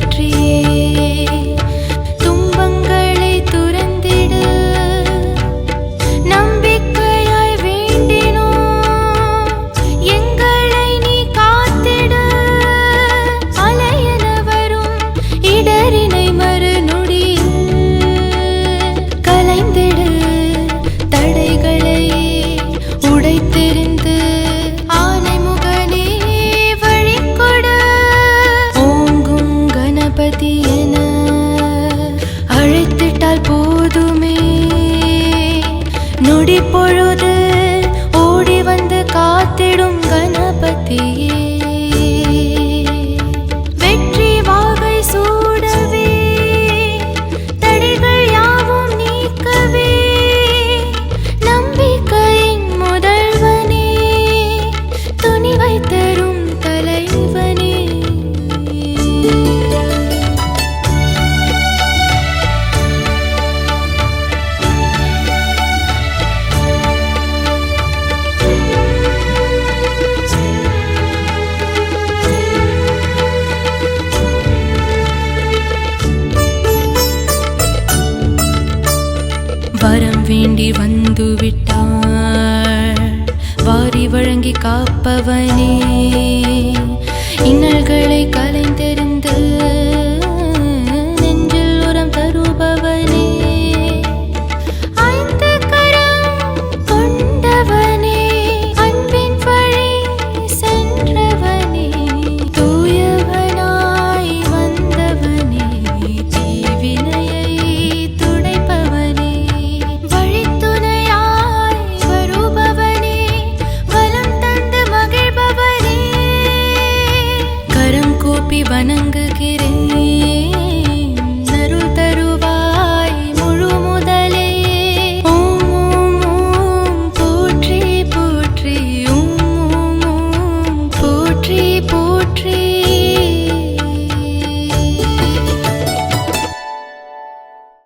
பற்றியே கணபதி என அழைத்திட்டால் போதுமே. நொடி பொழுது வேண்டி வந்து விட்டாள் வாரி வழங்கி காப்பவனே